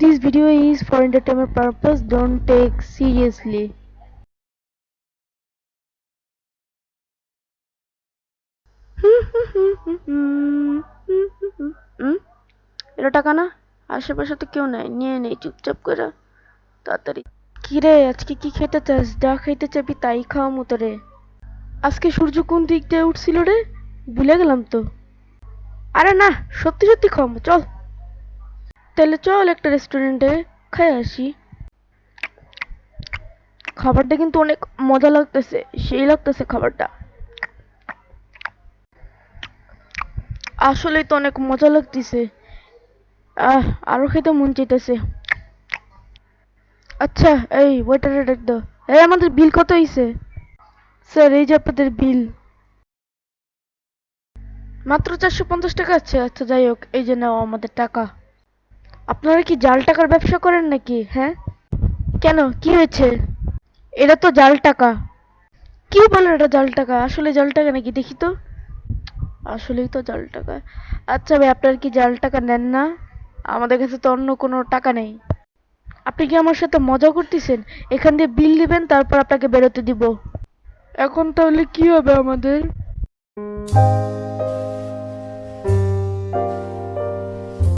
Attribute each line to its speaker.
Speaker 1: This video is for entertainment purpose. Don't take seriously. এটা টাকা না? আশেপাশে তো কেউ নাই। নিয়ে নেই চুপচাপ করে। তাড়াতাড়ি। কিরে আজকে কি খেতে চাস? যা খেতে চাবি তাই খাওয়া মতো রে আজকে সূর্য কোন দিক দিয়ে উঠছিল রে? ভুলে গেলাম তো। আরে না সত্যি সত্যি খাওয়াবো চল। তাহলে চল একটা রেস্টুরেন্টে খাই আসি। খাবারটা কিন্তু অনেক মজা লাগতেছে, সেই লাগতেছে খাবারটা। আসলেই তো অনেক মজা লাগতেছে। আরও খেতে মন চাইতেছে। আচ্ছা এই ওয়েটারে ডাক দাও। এই আমাদের বিল কত হয়েছে স্যার, এই যে আপনাদের বিল মাত্র চারশো পঞ্চাশ টাকা আছে। আচ্ছা যাই হোক, এই যে নাও আমাদের টাকা। আপনারা কি জাল টাকার ব্যবসা করেন নাকি হ্যাঁ? কেন? কি হয়েছে? এটা তো জাল টাকা। কি বলেন এটা জাল টাকা? আসলে জাল টাকা নাকি? দেখি তো। আসলেই তো জাল টাকা। আচ্ছা ভাই, আপনার কি জাল টাকা নেন না? আমাদের কাছে তো অন্য কোনো টাকা নেই। আপনি কি আমার সাথে মজা করতেছেন? এখান দিয়ে বিল দিবেন, তারপর আপনাকে বেরোতে দিব। এখন তাহলে কি হবে আমাদের?